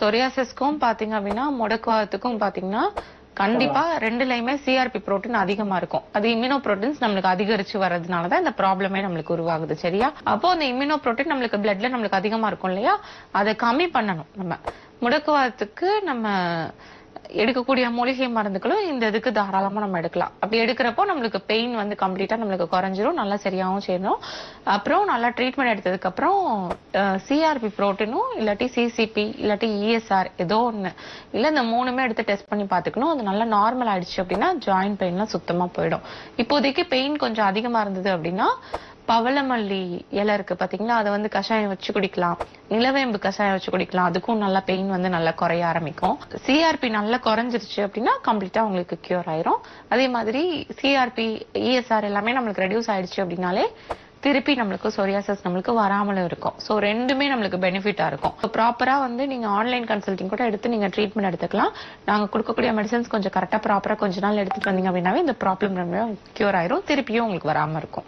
சொரியாசிஸ்க்கும் பாத்தீங்க அப்படின்னா முடக்குவாதத்துக்கும் பாத்தீங்கன்னா கண்டிப்பா ரெண்டுலயுமே சிஆர்பி புரோட்டீன் அதிகமா இருக்கும். அது இம்யூனோ புரோட்டீன்ஸ் நம்மளுக்கு அதிகரிச்சு வர்றதுனால தான் இந்த ப்ராப்ளமே நம்மளுக்கு உருவாகுது சரியா? அப்போ அந்த இம்யூனோ புரோட்டீன் நம்மளுக்கு பிளட்ல நம்மளுக்கு அதிகமா இருக்கும் இல்லையா? அதை கம்மி பண்ணணும் நம்ம. முடக்குவாதத்துக்கு நம்ம எடுக்கக்கூடிய மூலிகை மருந்துகளும் இந்த இதுக்கு தாராளமா நம்ம எடுக்கலாம். அப்படி எடுக்கிறப்போ நம்மளுக்கு பெயின் வந்து கம்ப்ளீட்டா நம்மளுக்கு குறைஞ்சிரும் நல்லா சரியாகவும் சேரும். அப்புறம் நல்லா ட்ரீட்மெண்ட் எடுத்ததுக்கு அப்புறம் சிஆர்பி புரோட்டீனும் இல்லாட்டி சிசிபி இல்லாட்டி இஎஸ்ஆர் ஏதோ ஒண்ணு. இல்ல இந்த மூணுமே எடுத்து டெஸ்ட் பண்ணி பாத்துக்கணும் அது நல்லா நார்மல் ஆயிடுச்சு அப்படின்னா ஜாயிண்ட் பெயின்லாம் சுத்தமா போயிடும். இப்போதைக்கு பெயின் கொஞ்சம் அதிகமா இருந்தது அப்படின்னா பவளமல்லி இலை இருக்கு பாத்தீங்களா? அதை வந்து கஷாயம் வச்சு குடிக்கலாம். நிலவேம்பு கஷாயம் வச்சு குடிக்கலாம். அதுக்கும் நல்லா பெயின் வந்து நல்லா குறைய ஆரம்பிக்கும். சிஆர்பி நல்லா குறைஞ்சிருச்சு அப்படின்னா கம்ப்ளீட்டா உங்களுக்கு கியூர் ஆயிரும். அதே மாதிரி சிஆர்பி இஎஸ்ஆர் எல்லாமே நம்மளுக்கு ரெடியூஸ் ஆயிடுச்சு அப்படின்னாலே திருப்பி நம்மளுக்கு சொரியாசஸ் நம்மளுக்கு வராமலும் இருக்கும். ஸோ ரெண்டுமே நம்மளுக்கு பெனிஃபிட்டா இருக்கும். ப்ராப்பரா வந்து நீங்க ஆன்லைன் கன்சல்டிங் கூட எடுத்து நீங்க ட்ரீட்மெண்ட் எடுத்துக்கலாம். நாங்க கொடுக்கக்கூடிய மெடிசன்ஸ் கொஞ்சம் கரெக்டா ப்ராப்பரா கொஞ்ச நாள் எடுத்துட்டு வந்தீங்க அப்படின்னாவே இந்த ப்ராப்ளம் கியூர் ஆயிரும். திருப்பியும் உங்களுக்கு வராம இருக்கும்.